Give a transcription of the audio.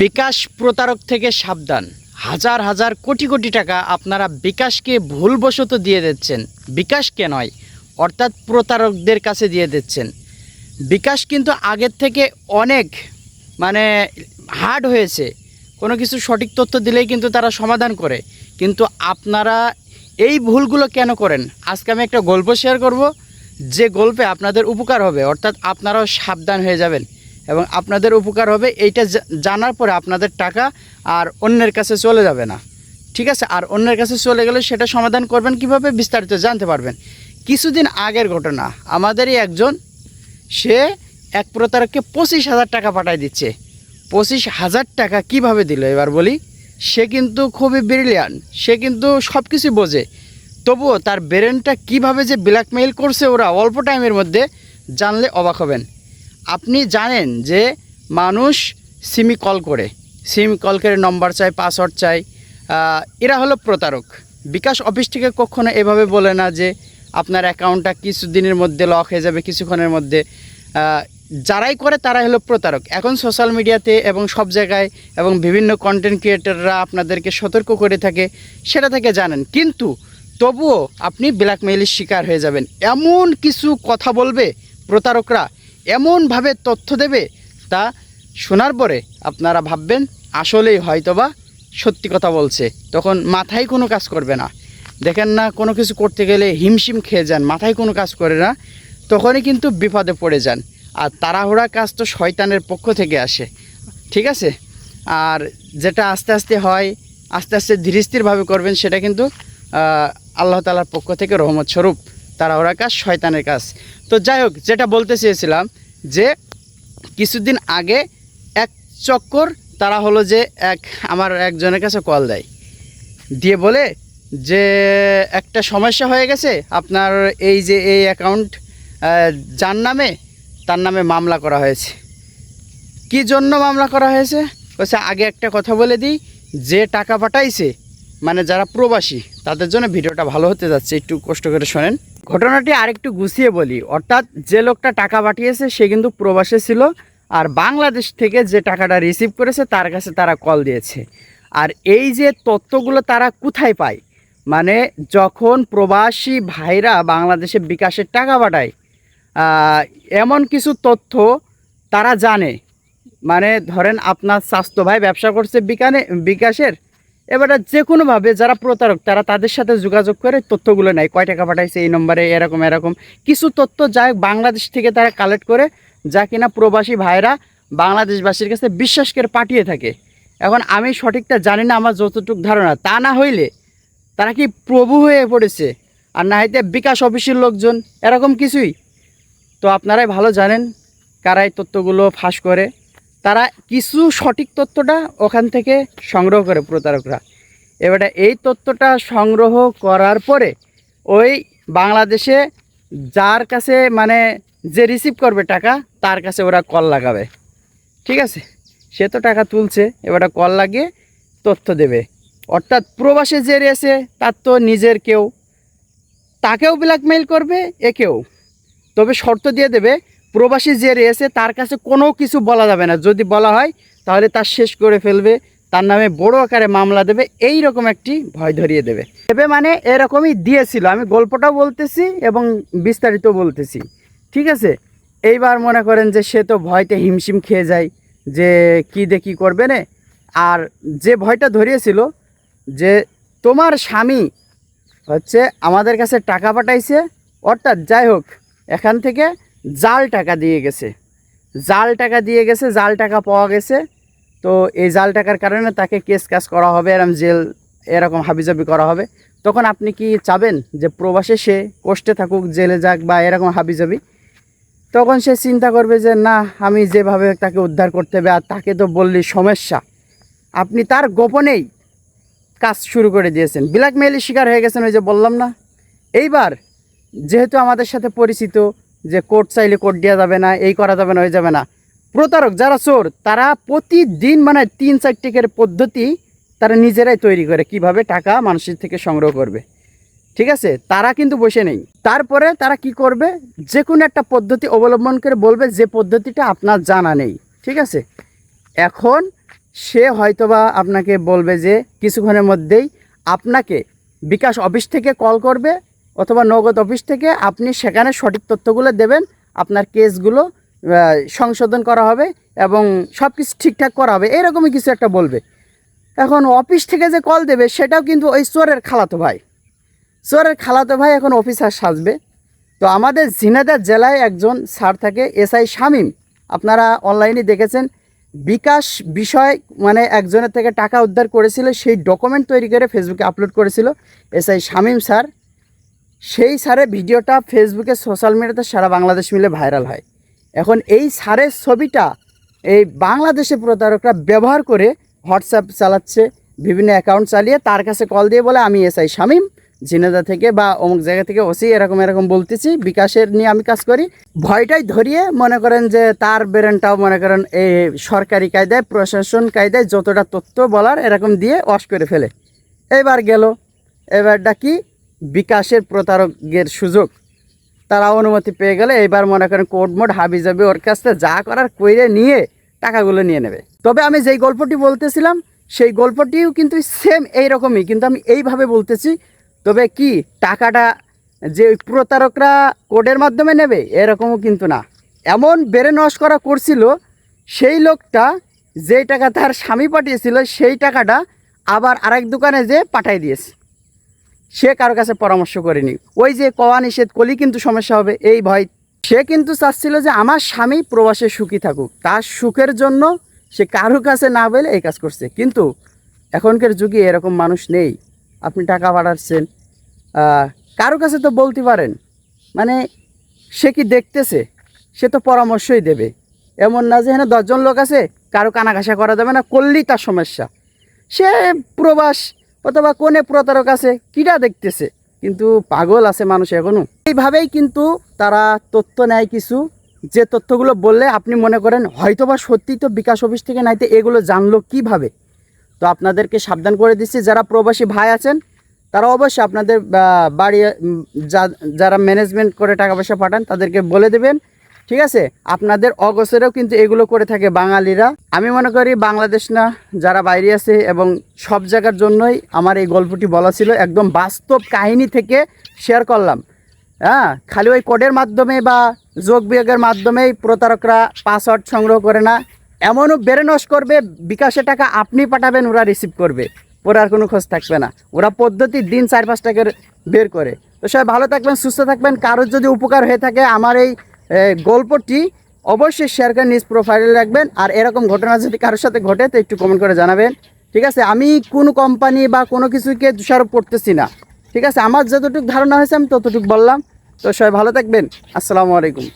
বিকাশ প্রতারক থেকে সাবধান। হাজার হাজার কোটি কোটি টাকা আপনারা বিকাশকে ভুলবশত দিয়ে দিচ্ছেন। বিকাশকে নয়, অর্থাৎ প্রতারকদের কাছে দিয়ে দিচ্ছেন। বিকাশ কিন্তু আগের থেকে অনেক মানে হার্ড হয়েছে। কোনো কিছু সঠিক তথ্য দিলেই কিন্তু তারা সমাধান করে। কিন্তু আপনারা এই ভুলগুলো কেন করেন? আজকে আমি একটা গল্প শেয়ার করব। যে গল্পে আপনাদের উপকার হবে, অর্থাৎ আপনারাও সাবধান হয়ে যাবেন। এবং আপনাদের উপকার হবে, এইটা জানার পরে আপনাদের টাকা আর অন্যের কাছে চলে যাবে না। ঠিক আছে? আর অন্যের কাছে চলে গেলে সেটা সমাধান করবেন কীভাবে বিস্তারিত জানতে পারবেন। কিছুদিন আগের ঘটনা, আমাদেরই একজন, সে এক প্রতারককে পঁচিশ হাজার টাকা পাঠায় দিচ্ছে। পঁচিশ হাজার টাকা কীভাবে দিল? এবার বলি, সে কিন্তু খুবই ব্রিলিয়ান সে কিন্তু সব কিছু বোঝে। তবুও তার ব্রেনটা কীভাবে যে ব্ল্যাকমেইল করছে ওরা, অল্প টাইমের মধ্যে জানলে অবাক হবেন। আপনি জানেন যে মানুষ সিমি কল করে। সিম কল করে নম্বর চাই, পাসওয়ার্ড চাই। এরা হলো প্রতারক। বিকাশ অফিস থেকে কখনো এভাবে বলে না যে আপনার অ্যাকাউন্টটা কিছুদিনের মধ্যে লক হয়ে যাবে, কিছুক্ষণের মধ্যে। যারাই করে তারাই হলো প্রতারক। এখন সোশ্যাল মিডিয়াতে এবং সব জায়গায় এবং বিভিন্ন কন্টেন্ট ক্রিয়েটাররা আপনাদেরকে সতর্ক করে থাকে, সেটা থেকে জানেন। কিন্তু তবুও আপনি ব্ল্যাকমেইলের শিকার হয়ে যাবেন। এমন কিছু কথা বলবে প্রতারকরা এমনভাবে তথ্য দেবে তা শোনার পরে আপনারা ভাববেন, আসলেই হয়তোবা সত্যি কথা বলছে। তখন মাথায় কোনো কাজ করবে না। দেখেন না, কোনো কিছু করতে গেলে হিমশিম খেয়ে যান, মাথায় কোনো কাজ করে না। তখনই কিন্তু বিপদে পড়ে যান। আর তাড়াহুড়া কাজ তো শয়তানের পক্ষ থেকে আসে। ঠিক আছে? আর যেটা আস্তে আস্তে হয়, আস্তে আস্তে ধীরস্থিরভাবে করবেন, সেটা কিন্তু আল্লাহ তালার পক্ষ থেকে রহমত স্বরূপ। তাড়াহুড়া কাজ, শয়তানের কাজ। তো যাই হোক, যেটা বলতে চেয়েছিলাম যে কিছুদিন আগে এক চক্কর তারা হলো যে এক, আমার একজনের কাছে কল দেয়। দিয়ে বলে যে, একটা সমস্যা হয়ে গেছে, আপনার এই যে এই অ্যাকাউন্ট যার নামে তার নামে মামলা করা হয়েছে। কি জন্য মামলা করা হয়েছে? বলছে, আগে একটা কথা বলে দিই, যে টাকা পাঠাইছে মানে যারা প্রবাসী, তাদের জন্য ভিডিওটা ভালো হতে যাচ্ছে, একটু কষ্ট করে শোনেন। ঘটনাটি আরেকটু গুছিয়ে বলি। অর্থাৎ যে লোকটা টাকা পাঠিয়েছে, সে কিন্তু প্রবাসে ছিল, আর বাংলাদেশ থেকে যে টাকাটা রিসিভ করেছে, তার কাছে তারা কল দিয়েছে। আর এই যে তথ্যগুলো তারা কোথায় পায়? মানে যখন প্রবাসী ভাইরা বাংলাদেশে বিকাশের টাকা পাঠায় এমন কিছু তথ্য তারা জানে। মানে ধরেন আপনার স্বাস্থ্য ভাই ব্যবসা করছে বিকানে বিকাশের এবারে যে কোনোভাবে যারা প্রতারক, তারা তাদের সাথে যোগাযোগ করে তথ্যগুলো নেয়। কয় টাকা পাঠাইছে, এই নম্বরে এরকম এরকম। কিছু তথ্য যা বাংলাদেশ থেকে তারা কালেক্ট করে, যা কিনা প্রবাসী ভাইরা বাংলাদেশবাসীর কাছে বিশ্বাস করে পাঠিয়ে থাকে। এখন আমি সঠিকটা জানি না, আমার যতটুকু ধারণা, তা না হইলে তারা কি প্রভু হয়ে পড়েছে? আর না হইতে বিকাশ অফিসের লোকজন, এরকম কিছুই। তো আপনারাই ভালো জানেন কারা এই তথ্যগুলো ফাঁস করে। তারা কিছু সঠিক তথ্যটা ওখান থেকে সংগ্রহ করে প্রতারকরা। এবারে এই তথ্যটা সংগ্রহ করার পরে ওই বাংলাদেশে যার কাছে মানে যে রিসিভ করবে টাকা, তার কাছে ওরা কল লাগাবে। ঠিক আছে? সে তো টাকা তুলছে, এবারে কল লাগিয়ে তথ্য দেবে। অর্থাৎ প্রবাসে যে রয়েছে, তার তো নিজের কেউ। তাকেও ব্ল্যাকমেইল করবে, একেও। তবে শর্ত দিয়ে দেবে প্রবাসী যে রয়েছে, তার কাছে কোনো কিছু বলা যাবে না। যদি বলা হয়, তাহলে তার শেষ করে ফেলবে। তার নামে বড় আকারে মামলা দেবে এই রকম একটি ভয় ধরিয়ে দেবে। দেবে মানে এরকমই দিয়েছিল। আমি গল্পটাও বলতেছি এবং বিস্তারিত বলতেছি। ঠিক আছে? এইবার মনে করেন যে সে তো ভয়তে হিমশিম খেয়ে যায়, যে কি দেখি করবে না? আর যে ভয়টা ধরিয়েছিল, যে তোমার স্বামী হচ্ছে আমাদের কাছে টাকা পাঠাইছে, অর্থাৎ যাই হোক, এখান থেকে জাল টাকা দিয়ে গেছে। জাল টাকা দিয়ে গেছে, জাল টাকা পাওয়া গেছে। তো এই জাল টাকার কারণে তাকে কেস কাজ করা হবে এরকম জেল এরকম হাবিজাবি করা হবে। তখন আপনি কি চাবেন যে প্রবাসে সে কষ্টে থাকুক, জেলে যাক বা এরকম হাবিজাবি? তখন সে চিন্তা করবে যে, না, আমি যেভাবে তাকে উদ্ধার করতে হবে, আর তাকে তো বললি সমস্যা। আপনি তার গোপনেই কাজ শুরু করে দিয়েছেন। ব্ল্যাকমেইলের শিকার হয়ে গেছেন, ওই যে বললাম না? এইবার, যেহেতু আমাদের সাথে পরিচিত যে কোর্ট চাইলে কোর্ট দেওয়া যাবে না, এই করা যাবে না, ওই যাবে না। প্রতারক যারা চোর, তারা প্রতিদিন মানে তিন চার টিকের পদ্ধতি তারা নিজেরাই তৈরি করে, কীভাবে টাকা মানুষের থেকে সংগ্রহ করবে। ঠিক আছে? তারা কিন্তু বসে নেই। তারপরে তারা কি করবে? যে কোনো একটা পদ্ধতি অবলম্বন করে বলবে যে পদ্ধতিটা আপনার জানা নেই। ঠিক আছে? এখন সে হয়তোবা আপনাকে বলবে যে কিছুক্ষণের মধ্যেই আপনাকে বিকাশ অফিস থেকে কল করবে অথবা নগদ অফিস থেকে আপনি সেখানে সঠিক তথ্যগুলো দেবেন, আপনার কেসগুলো সংশোধন করা হবে এবং সব কিছু ঠিকঠাক করা হবে, এরকমই কিছু একটা বলবে। এখন অফিস থেকে যে কল দেবে, সেটাও কিন্তু ওই চোরের খালাতো ভাই। চোরের খালাতো ভাই এখন অফিসার সাজবে। তো আমাদের ঝিনাইদহ জেলায় একজন স্যার থাকে এসআই শামীম। আপনারা অনলাইনে দেখেছেন, বিকাশ বিষয় মানে একজনের থেকে টাকা উদ্ধার করেছিল, সেই ডকুমেন্ট তৈরি করে ফেসবুকে আপলোড করেছিল এসআই শামীম স্যার। সেই সারে ভিডিওটা ফেসবুকে, সোশ্যাল মিডিয়াতে সারা বাংলাদেশ মিলে ভাইরাল হয়। এখন এই স্যারের ছবিটা এই বাংলাদেশে প্রতারকরা ব্যবহার করে হোয়াটসঅ্যাপ চালাচ্ছে, বিভিন্ন অ্যাকাউন্ট চালিয়ে, তার কাছে কল দিয়ে বলে, আমি এসআই শামীম ঝিনেদা থেকে বা অমুক জায়গা থেকে ওসি, এরকম এরকম বলতেছি, বিকাশের নিয়ে আমি কাজ করি। ভয়টাই ধরিয়ে মনে করেন যে, তার ব্রেনটাও মনে করেন এই সরকারি কায়দায়, প্রশাসন কায়দায় যতটা তথ্য বলার এরকম দিয়ে ওয়াশ করে ফেলে। এবার গেল, এবারটা কি? বিকাশের প্রতারকের সুযোগ। তারা অনুমতি পেয়ে গেলে এবার মনে করেন কোর্ট মোড হাবি যাবে ওর কাছ থেকে যা করার কইরে নিয়ে টাকাগুলো নিয়ে নেবে। তবে আমি যেই গল্পটি বলতেছিলাম, সেই গল্পটিও কিন্তু সেম এইরকমই, কিন্তু আমি এইভাবে বলতেছি। তবে কি, টাকাটা যে প্রতারকরা কোডের মাধ্যমে নেবে, এরকমও কিন্তু না। এমন বেড়ে নষ্ট করা করছিল, সেই লোকটা যেই টাকা তার স্বামী পাঠিয়েছিল, সেই টাকাটা আবার আরেক দোকানে যে পাঠাই দিয়েছে। সে কারও কাছে পরামর্শ করেনি। ওই যে কওয়া নিষেধ কলি কিন্তু সমস্যা হবে। এই ভয়। সে কিন্তু চাচ্ছিল যে আমার স্বামী প্রবাসে সুখী থাকুক। তার সুখের জন্য সে কারও কাছে না বলে এই কাজ করছে। কিন্তু এখনকার যুগে এরকম মানুষ নেই। আপনি টাকা পাঠাচ্ছেন কারও কাছে তো বলতে পারেন। মানে সে কি দেখতেছে? সে তো পরামর্শই দেবে। এমন না যে হ্যাঁ দশজন লোক আছে, কারও কানাঘাসা করা যাবে না, করলেই তার সমস্যা। সে প্রবাস অথবা কোনে প্রতারক আছে কিরা দেখতেছে? কিন্তু পাগল আছে মানুষ এখনও। এইভাবেই কিন্তু তারা তথ্য নেয় কিছু। যে তথ্যগুলো বললে আপনি মনে করেন, হয়তোবা সত্যি তো বিকাশ অফিস থেকে নাইতে এগুলো জানলো কীভাবে? তো আপনাদেরকে সাবধান করে দিচ্ছি, যারা প্রবাসী ভাই আছেন, তারা অবশ্যই আপনাদের বাড়ি যারা ম্যানেজমেন্ট করে টাকা পয়সা পাঠান, তাদেরকে বলে দেবেন। ঠিক আছে? আপনাদের অগসরেও কিন্তু এগুলো করে থাকে বাঙালিরা। আমি মনে করি বাংলাদেশ না, যারা বাইরে আছে এবং সব জায়গার জন্যই আমার এই গল্পটি বলা ছিল, একদম বাস্তব কাহিনী থেকে শেয়ার করলাম। হ্যাঁ খালি ওই কোডের মাধ্যমে বা যোগ বিয়োগের মাধ্যমেই প্রতারকরা পাসওয়ার্ড সংগ্রহ করে না। এমনও নষ্ট করবে, বিকাশে টাকা আপনি পাঠাবেন, ওরা রিসিভ করবে। ওরা কোনো খোঁজ থাকবে না। ওরা পদ্ধতি দিন চার পাঁচ টাকার বের করে। তো সবাই ভালো থাকবেন, সুস্থ থাকবেন। কারোর যদি উপকার হয়ে থাকে, আমার এই গল্পটি অবশ্যই শেয়ার করে নিজ প্রোফাইলে রাখবেন। আর এরকম ঘটনা যদি কারোর সাথে ঘটে, তো একটু কমেন্ট করে জানাবেন। ঠিক আছে? আমি কোনো কোম্পানি বা কোনো কিছুকে দোষারোপ করতেছি না। ঠিক আছে? আমার যতটুকু ধারণা হয়েছে, আমি ততটুকু বললাম। তো সবাই ভালো থাকবেন। আসসালামু আলাইকুম।